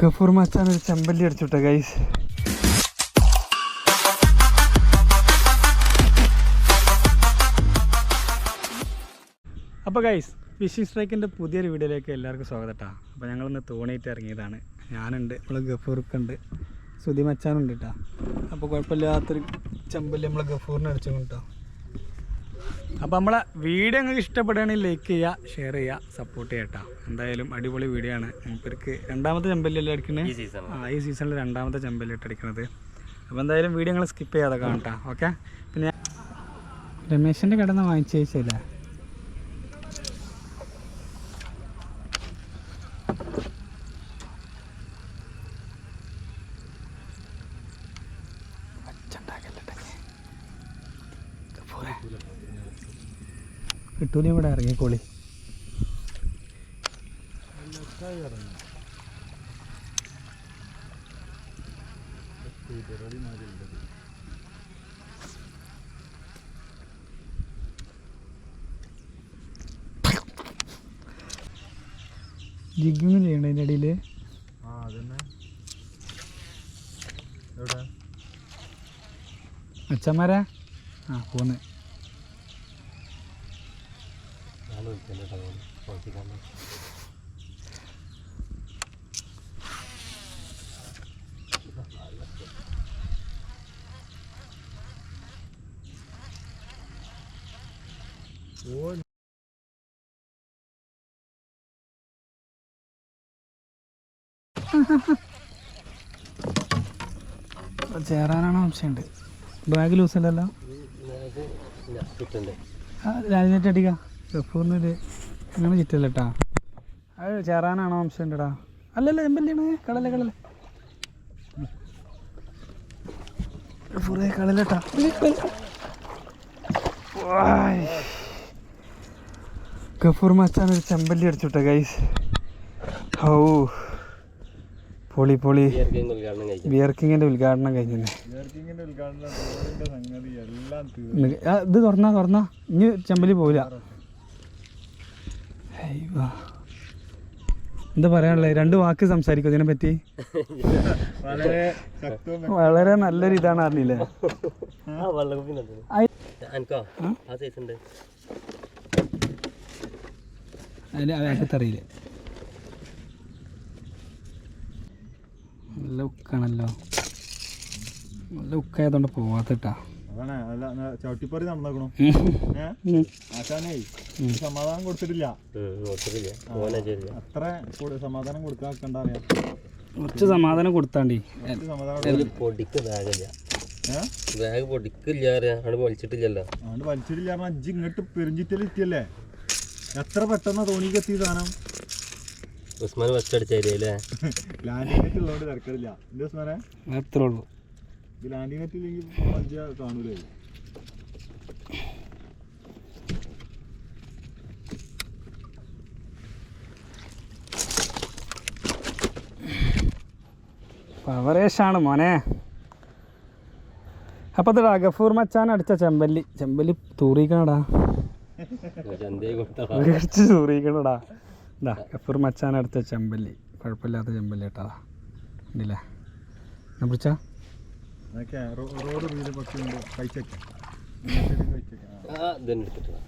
ഗഫൂർ മച്ചാൻ ഒരു ചെമ്പല്ലി അടിച്ചുട്ടെ ഗൈസ് അപ്പോൾ ഗൈസ് ഫിഷിംഗ് സ്ട്രൈക്കിന്റെ പുതിയൊരു വീഡിയോയിലേക്ക് എല്ലാവർക്കും സ്വാഗതം കേട്ടോ അപ്പോൾ ഞങ്ങളിന്ന് തോണിയിട്ട് ഇറങ്ങിയതാണ്. ഞാനുണ്ട് നമ്മൾ ഗഫൂർക്കുണ്ട് സുധി മച്ചാനുണ്ട് കേട്ടോ അപ്പോൾ കുഴപ്പമില്ലാത്തൊരു ചെമ്പല്ലി നമ്മൾ ഗഫൂറിന് അടിച്ചു കേട്ടോ അപ്പോൾ നമ്മളെ വീഡിയോ നിങ്ങൾക്ക് ഇഷ്ടപ്പെടുകയാണെങ്കിൽ ലൈക്ക് ചെയ്യുക ഷെയർ ചെയ്യുക സപ്പോർട്ട് ചെയ്യട്ടോ എന്തായാലും അടിപൊളി വീഡിയോ ആണ്. മൂപ്പർക്ക് രണ്ടാമത്തെ ചെമ്പല്ലല്ലേ അടിക്കുന്നത് ആ ഈ സീസണിൽ രണ്ടാമത്തെ ചെമ്പല്ലിട്ട് അടിക്കുന്നത് അപ്പോൾ എന്തായാലും വീഡിയോ നിങ്ങൾ സ്കിപ്പ് ചെയ്യാതെ കാണട്ടോ ഓക്കെ പിന്നെ രമേശിന്റെ കടന്ന് വാങ്ങിച്ചു ചോദിച്ചല്ലേ കിട്ടൂല ഇവിടെ ഇറങ്ങിക്കോളി. ജിഗ്ഗിങ് ചെയ്യണ്ട അതിന്റെ ഇടയിൽ ആ അതന്നെ. എവിടെ? അച്ഛന്മാരാ? ആ പോന്ന്. ഓ ചേരാനാണ് സംശയമുണ്ട് ബാഗ് ലൂസ് ആ രാജനേറ്റ് അടിക്കാം. ഗഫൂറിനൊരു അങ്ങനെ ചിറ്റല്ല കേട്ടാ അത് ചേറാനാണോ സംശയമുണ്ടടാ അല്ലല്ല എമ്പല്ലാണ് കടല കടല ഗഫൂറെ കടലട്ടാ ഗഫൂർ മച്ചാൻ ഒരു ചെമ്പല്ലി അടിച്ചുട്ടെ ഗൈസ് ഔ പൊളി പൊളി. വിയർക്കിങ്ങിന്റെ കഴിക്കാം ബിയർ കിങ്ങിന്റെ ഉദ്ഘാടനം എല്ലാം ഇത് തുറന്നാ തുറന്നാ. ഇനി ചെമ്പലി പോവില്ല. എന്താ പറയാനുള്ളത് രണ്ട് വാക്ക് സംസാരിക്കും ഇതിനെ പറ്റി വളരെ നല്ലൊരു ഇതാണ് അറിഞ്ഞില്ലേ? അതിന് നല്ല ഉക്കാണല്ലോ. നല്ല ഉക്കായതുകൊണ്ട് പോവാത്തട്ടാ. ചവിട്ടിപ്പറി നടന്നേക്കണു. ആശാനേ സമാധാനം കൊടുത്തിട്ടില്ല. അത്ര സമാധാനം കൊടുക്കാക്കണ്ട അറിയാം. കുറച്ച് സമാധാനം കൊടുത്താണ്ടി. ബാഗ് പൊടിക്കില്ല വലിച്ചിട്ടില്ലല്ലോ. വലിച്ചിട്ടില്ല അജ്ജ് ഇങ്ങോട്ട് പെരിഞ്ചിറ്റലെത്തിയല്ലേ എത്ര പെട്ടെന്ന് തോണിക്ക് എത്തി സാധനം? ഉസ്മാൻ ഫസ്റ്റ് അടിച്ച ഏരിയ അല്ലേ? ലാൻഡിങ് നെറ്റ് ഉള്ളതുകൊണ്ട് തിരക്കില്ല എന്റെ ഉസ്മാനെ? അത്രേ ഉള്ളൂ. ഇത് ലാൻഡിങ് നെറ്റ് ഇല്ലെങ്കിൽ കാണൂലേ? പവറേഷാണ് മോനെ. അപ്പോൾ അത് ഗഫൂർ മച്ചാൻ അടിച്ച ചെമ്പല്ലി. ചെമ്പല്ലി തൂറിക്കണടാ. മേടിച്ച് തൂറിക്കണടാ. ഇതാ ഗഫൂർ മച്ചാൻ അടിച്ച ചെമ്പല്ലി. കുഴപ്പമില്ലാത്ത ചെമ്പല്ലി കേട്ടാ. ഉണ്ടല്ലേ പിടിച്ചാ? റോഡ് വീട് പക്ഷേ കഴിച്ചേക്കാം കഴിച്ചേക്കാം ആ. ഇതന്നെ എടുത്തിട്ടാ